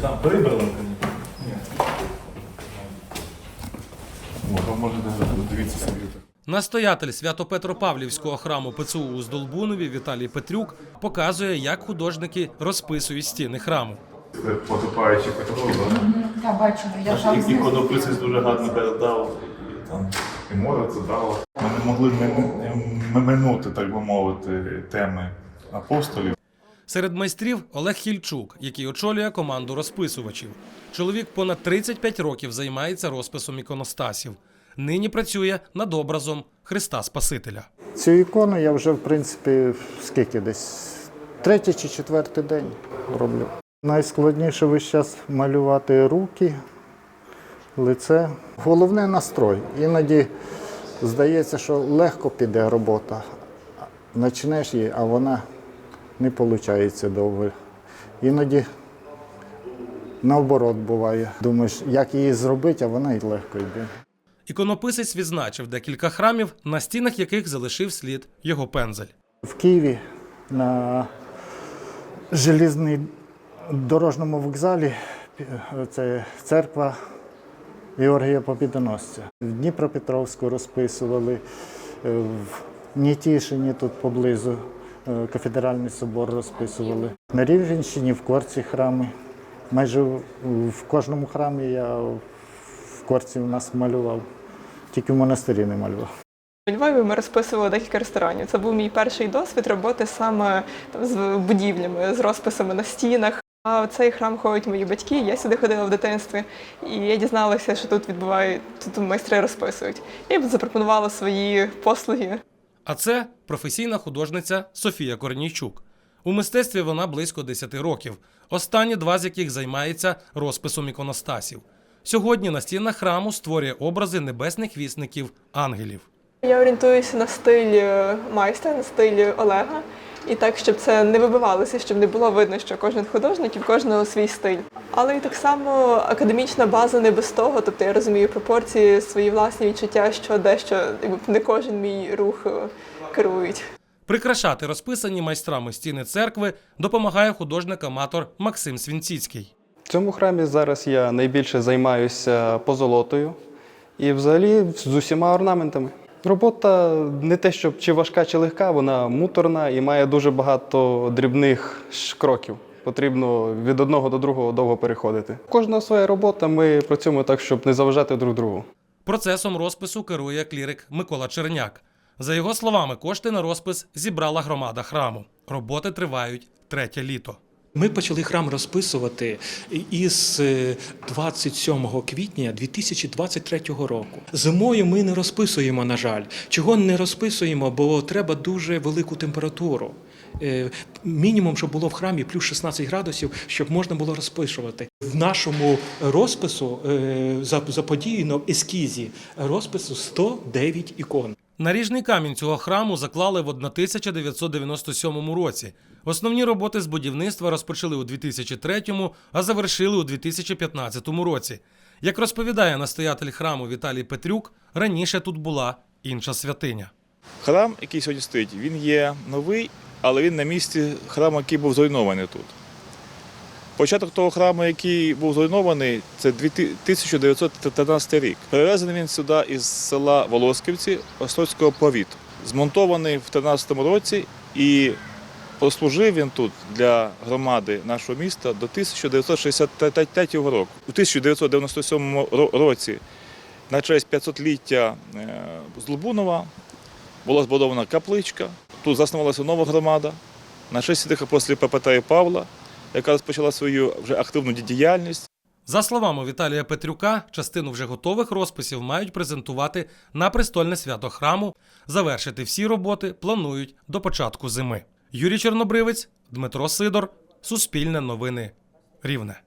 там прибрали, звісно. Ні. Можете дивіться собі. Настоятель Свято-Петропавлівського храму ПЦУ у Здолбунові Віталій Петрюк показує, як художники розписують стіни храму. Це потопаючі катастрофи. Я бачила, я знизу. іконописець дуже гарно передав. І там І море це дало. Ми не могли м- минути, так би мовити, теми апостолів. Серед майстрів Олег Хільчук, який очолює команду розписувачів. Чоловік понад 35 років займається розписом іконостасів. Нині працює над образом Христа Спасителя. Цю ікону я вже, в принципі, скільки десь третій чи четвертий день роблю. Найскладніше весь час малювати руки, лице. Головне настрой. Іноді здається, що легко піде робота. Почнеш її, а вона не виходить довго. Іноді наоборот буває. Думаєш, як її зробити, а вона й легко йде. Іконописець відзначив декілька храмів, на стінах яких залишив слід його пензель. В Києві на железній дорожньому вокзалі це церква Георгія Побідоносця. В Дніпропетровську розписували, е, в Нітішині тут поблизу кафедральний собор розписували. На Рівненщині в Корці храми. Майже в- кожному храмі я в Корці у нас малював, тільки в монастирі не малював. У Львові ми розписували декілька ресторанів. Це був мій перший досвід роботи саме там, з будівлями, з розписами на стінах. А в цей храм ходять мої батьки. Я сюди ходила в дитинстві, і я дізналася, що тут відбувають, тут майстри розписують. Я запропонувала свої послуги. А це професійна художниця Софія Корнійчук. У мистецтві вона близько 10 років, останні два з яких займається розписом іконостасів. Сьогодні на стінах храму створює образи небесних вісників ангелів. Я орієнтуюся на стиль е, майстра, на стиль Олега. І так, щоб це не вибивалося, щоб не було видно, що кожен художник і в кожного свій стиль. Але і так само академічна база не без того. Тобто я розумію пропорції, свої власні відчуття, що дещо якби, не кожен мій рух е, керують. Прикрашати розписані майстрами стіни церкви допомагає художник-аматор Максим Свінціцький. В цьому храмі зараз я найбільше займаюся позолотою і взагалі з усіма орнаментами. Робота не те, щоб чи важка, чи легка, вона муторна і має дуже багато дрібних кроків. Потрібно від одного до другого довго переходити. Кожна своя робота, ми працюємо так, щоб не заважати друг другу. Процесом розпису керує клірик Микола Черняк. За його словами, кошти на розпис зібрала громада храму. Роботи тривають третє літо. Ми почали храм розписувати із е, 27 квітня 2023 року. Зимою ми не розписуємо, на жаль. Чого не розписуємо? Бо треба дуже велику температуру. Е, Мінімум, щоб було в храмі плюс 16 градусів, щоб можна було розписувати. В нашому розпису е, заподіяно в ескізі розпису 109 ікон. Наріжний камінь цього храму заклали в 1997 році. Основні роботи з будівництва розпочали у 2003, а завершили у 2015 році. Як розповідає настоятель храму Віталій Петрюк, раніше тут була інша святиня. Храм, який сьогодні стоїть, він є новий, але він на місці храму, який був зруйнований тут. Початок того храму, який був зруйнований, це 1913 рік. Перевезений він сюди із села Волосківці Острозького повіту. Змонтований в 13 році і прослужив він тут для громади нашого міста до 1963 року. У 1997 році на честь 500-ліття е, Злобунова була збудована капличка. Тут заснувалася нова громада на честь святих апостолів Петра і Павла, яка розпочала свою вже активну діяльність. За словами Віталія Петрюка, частину вже готових розписів мають презентувати на престольне свято храму. Завершити всі роботи планують до початку зими. Юрій Чорнобривець, Дмитро Сидор, Суспільне новини, Рівне.